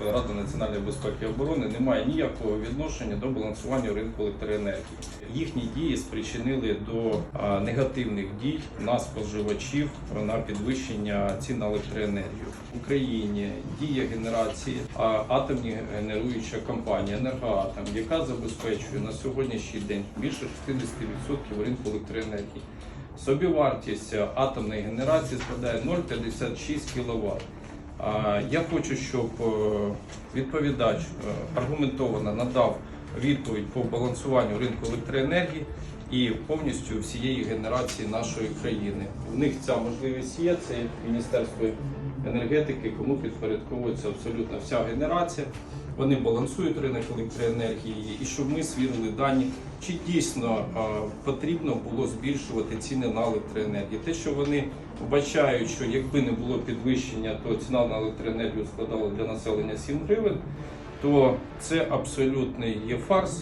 Рада національної безпеки і оборони не має ніякого відношення до балансування ринку електроенергії. Їхні дії спричинили до негативних дій на споживачів на підвищення цін на електроенергію в Україні. Діє генерації атомні генеруюча компанія Енергоатом, яка забезпечує на сьогоднішній день більше 60% ринку електроенергії. Собівартість атомної генерації складає 0,56 кВт. Я хочу, щоб е, відповідач е, аргументовано надав відповідь по балансуванню ринку електроенергії і повністю всієї генерації нашої країни. В них ця можливість є. Це Міністерство енергетики, кому підпорядковується абсолютно вся генерація. Вони балансують ринок електроенергії, і щоб ми свірили дані, чи дійсно потрібно було збільшувати ціни на електроенергію. Те, що вони вбачають, що якби не було підвищення, то ціна на електроенергію складала для населення 7 гривень, то це абсолютний є фарс.